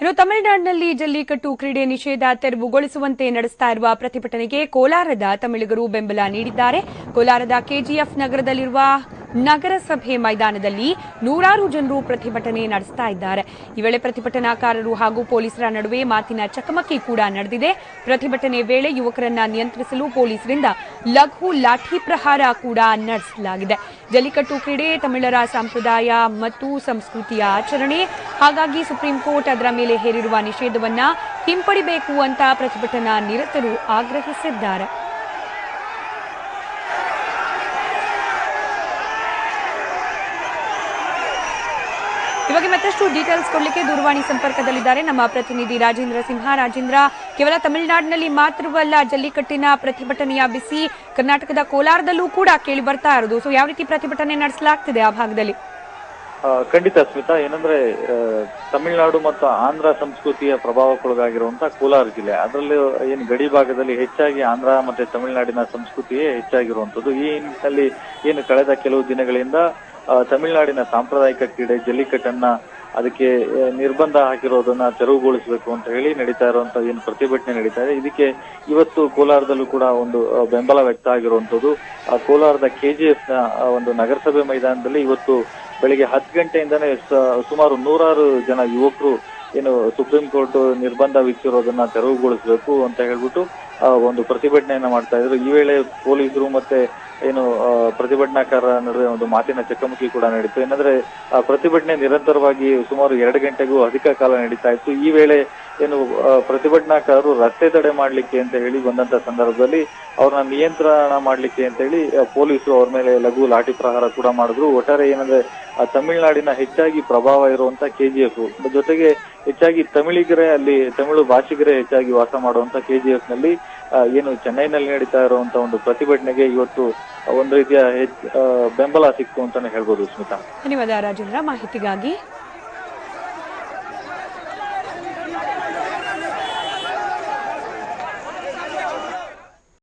ಇನ್ನು ತಮಿಳುನಾಡಿನಲ್ಲಿ ಜಲ್ಲಿಕಟ್ಟು ಕ್ರೀಡೆ ನಿಷೇಧ ತೆರವುಗೊಳಿಸುವಂತೆ ನಡೆಸ್ತಾ ಇರುವ ಪ್ರತಿಭಟನೆಗೆ ಕೋಲಾರದ ತಮಿಳಿಗರು ಬೆಂಬಲ ನೀಡಿದ್ದಾರೆ. ಕೋಲಾರದ ಕೆಜಿಎಫ್ ನಗರದಲ್ಲಿರುವ ನಗರಸಭೆ ಮೈದಾನದಲ್ಲಿ ನೂರಾರು ಜನರು ಪ್ರತಿಭಟನೆ ನಡೆಸ್ತಾ ಇದ್ದಾರೆ. ಈ ವೇಳೆ ಪ್ರತಿಭಟನಾಕಾರರು ಹಾಗೂ ಪೊಲೀಸರ ನಡುವೆ ಮಾತಿನ ಚಕಮಕಿ ಕೂಡ ನಡೆದಿದೆ. ಪ್ರತಿಭಟನೆ ವೇಳೆ ಯುವಕರನ್ನ ನಿಯಂತ್ರಿಸಲು ಪೊಲೀಸರಿಂದ ಲಘು ಲಾಠಿ ಪ್ರಹಾರ ಕೂಡ ನಡೆಸಲಾಗಿದೆ. ಜಲ್ಲಿಕಟ್ಟು ಕ್ರೀಡೆ, ತಮಿಳರ ಸಂಪ್ರದಾಯ ಮತ್ತು ಸಂಸ್ಕೃತಿಯ ಆಚರಣೆ, ಹಾಗಾಗಿ ಸುಪ್ರೀಂ ಕೋರ್ಟ್ ಅದರ ಮೇಲೆ ಹೇರಿರುವ ನಿಷೇಧವನ್ನ ಹಿಂಪಡಿಬೇಕು ಅಂತ ಪ್ರತಿಭಟನಾ ನಿರತರು ಆಗ್ರಹಿಸಿದ್ದಾರೆ. ಇವಾಗ ಮತ್ತಷ್ಟು ಡೀಟೇಲ್ಸ್ ಕೊಡ್ಲಿಕ್ಕೆ ದೂರವಾಣಿ ಸಂಪರ್ಕದಲ್ಲಿದ್ದಾರೆ ನಮ್ಮ ಪ್ರತಿನಿಧಿ ರಾಜೇಂದ್ರ ಸಿಂಹ. ರಾಜೇಂದ್ರ, ಕೇವಲ ತಮಿಳುನಾಡಿನಲ್ಲಿ ಮಾತ್ರವಲ್ಲ, ಜಲ್ಲಿಕಟ್ಟಿನ ಪ್ರತಿಭಟನೆಯ ಬಿಸಿ ಕರ್ನಾಟಕದ ಕೋಲಾರದಲ್ಲೂ ಕೂಡ ಕೇಳಿ ಬರ್ತಾ ಇರೋದು ಸೊ ಯಾವ ರೀತಿ ಪ್ರತಿಭಟನೆ ನಡೆಸಲಾಗ್ತಿದೆ ಆ ಭಾಗದಲ್ಲಿ? ಖಂಡಿತ ಸ್ಮಿತಾ. ಏನಂದ್ರೆ ತಮಿಳುನಾಡು ಮತ್ತು ಆಂಧ್ರ ಸಂಸ್ಕೃತಿಯ ಪ್ರಭಾವಕ್ಕೊಳಗಾಗಿರುವಂತಹ ಕೋಲಾರ ಜಿಲ್ಲೆ. ಅದರಲ್ಲಿ ಏನು ಗಡಿ ಭಾಗದಲ್ಲಿ ಹೆಚ್ಚಾಗಿ ಆಂಧ್ರ ಮತ್ತೆ ತಮಿಳುನಾಡಿನ ಸಂಸ್ಕೃತಿಯೇ ಹೆಚ್ಚಾಗಿರುವಂತದ್ದು ಈ ನಿಟ್ಟಿನಲ್ಲಿ ಏನು ಕಳೆದ ಕೆಲವು ದಿನಗಳಿಂದ ತಮಿಳುನಾಡಿನ ಸಾಂಪ್ರದಾಯಿಕ ಕ್ರೀಡೆ ಜಲ್ಲಿಕಟ್ಟನ್ನ ಅದಕ್ಕೆ ನಿರ್ಬಂಧ ಹಾಕಿರೋದನ್ನ ತೆರವುಗೊಳಿಸಬೇಕು ಅಂತ ಹೇಳಿ ನಡೀತಾ ಇರುವಂತ ಏನು ಪ್ರತಿಭಟನೆ ನಡೀತಾ ಇದೆ. ಇದಕ್ಕೆ ಇವತ್ತು ಕೋಲಾರದಲ್ಲೂ ಕೂಡ ಒಂದು ಬೆಂಬಲ ವ್ಯಕ್ತ ಆಗಿರುವಂತದ್ದು ಆ, ಕೋಲಾರದ ಕೆಜಿಎಫ್ನ ಒಂದು ನಗರಸಭೆ ಮೈದಾನದಲ್ಲಿ ಇವತ್ತು ಬೆಳಿಗ್ಗೆ ಹತ್ತು ಗಂಟೆಯಿಂದನೇ ಸುಮಾರು ನೂರಾರು ಜನ ಯುವಕರು ಏನು ಸುಪ್ರೀಂ ಕೋರ್ಟ್ ನಿರ್ಬಂಧ ವಿಧಿಸಿರೋದನ್ನ ತೆರವುಗೊಳಿಸಬೇಕು ಅಂತ ಹೇಳ್ಬಿಟ್ಟು ಒಂದು ಪ್ರತಿಭಟನೆಯನ್ನ ಮಾಡ್ತಾ ಇದ್ರು. ಈ ವೇಳೆ ಪೊಲೀಸರು ಮತ್ತೆ ಏನು ಪ್ರತಿಭಟನಾಕಾರರ ನಡುವೆ ಒಂದು ಮಾತಿನ ಚಕಮಕಿ ಕೂಡ ನಡೀತು. ಏನಂದ್ರೆ ಪ್ರತಿಭಟನೆ ನಿರಂತರವಾಗಿ ಸುಮಾರು ಎರಡು ಗಂಟೆಗೂ ಅಧಿಕ ಕಾಲ ನಡೀತಾ ಇತ್ತು. ಈ ವೇಳೆ ಏನು ಪ್ರತಿಭಟನಾಕಾರರು ರಸ್ತೆ ತಡೆ ಮಾಡ್ಲಿಕ್ಕೆ ಅಂತ ಹೇಳಿ ಬಂದಂತ ಸಂದರ್ಭದಲ್ಲಿ ಅವ್ರನ್ನ ನಿಯಂತ್ರಣ ಮಾಡ್ಲಿಕ್ಕೆ ಅಂತ ಹೇಳಿ ಪೊಲೀಸರು ಅವ್ರ ಮೇಲೆ ಲಘು ಲಾಠಿ ಪ್ರಹಾರ ಕೂಡ ಮಾಡಿದ್ರು. ಒಟ್ಟಾರೆ ಏನಂದ್ರೆ ತಮಿಳುನಾಡಿನ ಹೆಚ್ಚಾಗಿ ಪ್ರಭಾವ ಇರುವಂತ ಕೆಜಿಎಫ್ ಜೊತೆಗೆ ಹೆಚ್ಚಾಗಿ ತಮಿಳಿಗರೇ ಅಲ್ಲಿ, ತಮಿಳು ಭಾಷಿಗರೇ ಹೆಚ್ಚಾಗಿ ವಾಸ ಮಾಡುವಂತ ಕೆಜಿಎಫ್ನಲ್ಲಿ ಏನು ಚೆನ್ನೈನಲ್ಲಿ ನಡೀತಾ ಇರುವಂತ ಒಂದು ಪ್ರತಿಭಟನೆಗೆ ಇವತ್ತು ಒಂದು ರೀತಿಯ ಬೆಂಬಲ ಸಿಕ್ತು ಅಂತಾನೆ ಹೇಳ್ಬೋದು, ಸ್ಮಿತಾ. ಧನ್ಯವಾದ ರಾಜೇಂದ್ರ. ಮಾಹಿತಿಗಾಗಿ